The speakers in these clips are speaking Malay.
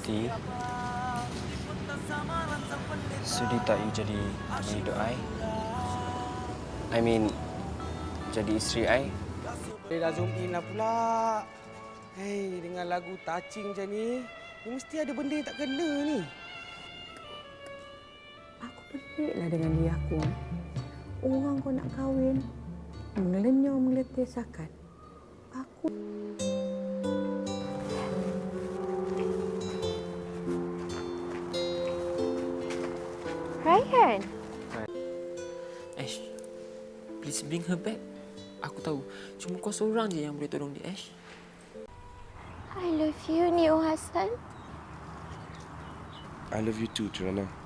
Ti Sudi tak you jadi teman hidup I? I mean Jadi isteri I? Dia dah zoom in lah pula. Hei, dengan lagu touching macam ni, ni mesti ada benda yang tak kena ni. Aku peliklah dengan dia aku. Orang kau nak kahwin, mengelenyau mengletih sakat. Ryan. Ash, please bring her back. Aku tahu, cuma kau seorang je yang boleh tolong dia, Ash. I love you, Neo Hassan. I love you too, Trina.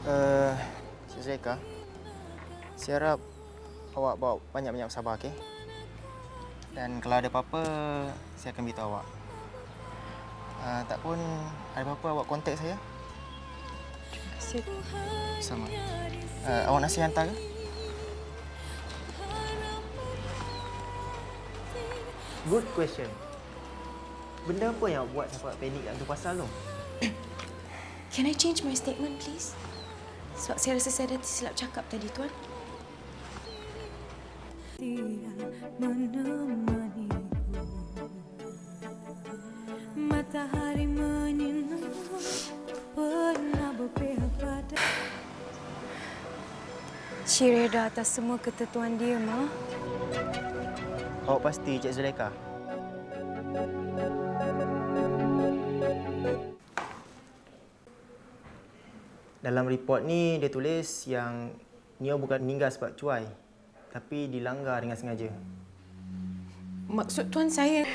Uh, Cik Zulaika, saya harap awak bawa banyak-banyak sabar, okey? Dan kalau ada apa-apa, saya akan beritahu awak. Uh, tak pun ada apa-apa awak kontak saya. asyik Sama. Uh, awak nasi hantar ke? Good question. Benda apa yang buat sampai panik kat tu pasal tu? Can I change my statement please? Sebab saya rasa saya dah silap cakap tadi tuan. Matahari menyinar Pernah berpihak pada Cik reda atas semua ketentuan dia, Ma. Awak pasti Cik Zulaika? Dalam report ni dia tulis yang Neo bukan meninggal sebab cuai tapi dilanggar dengan sengaja. Maksud tuan saya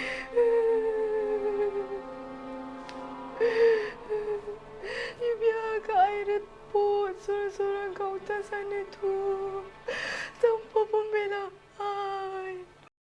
You biar Kak Aira pun seorang-seorang kau hutan sana tu tanpa pembelaan.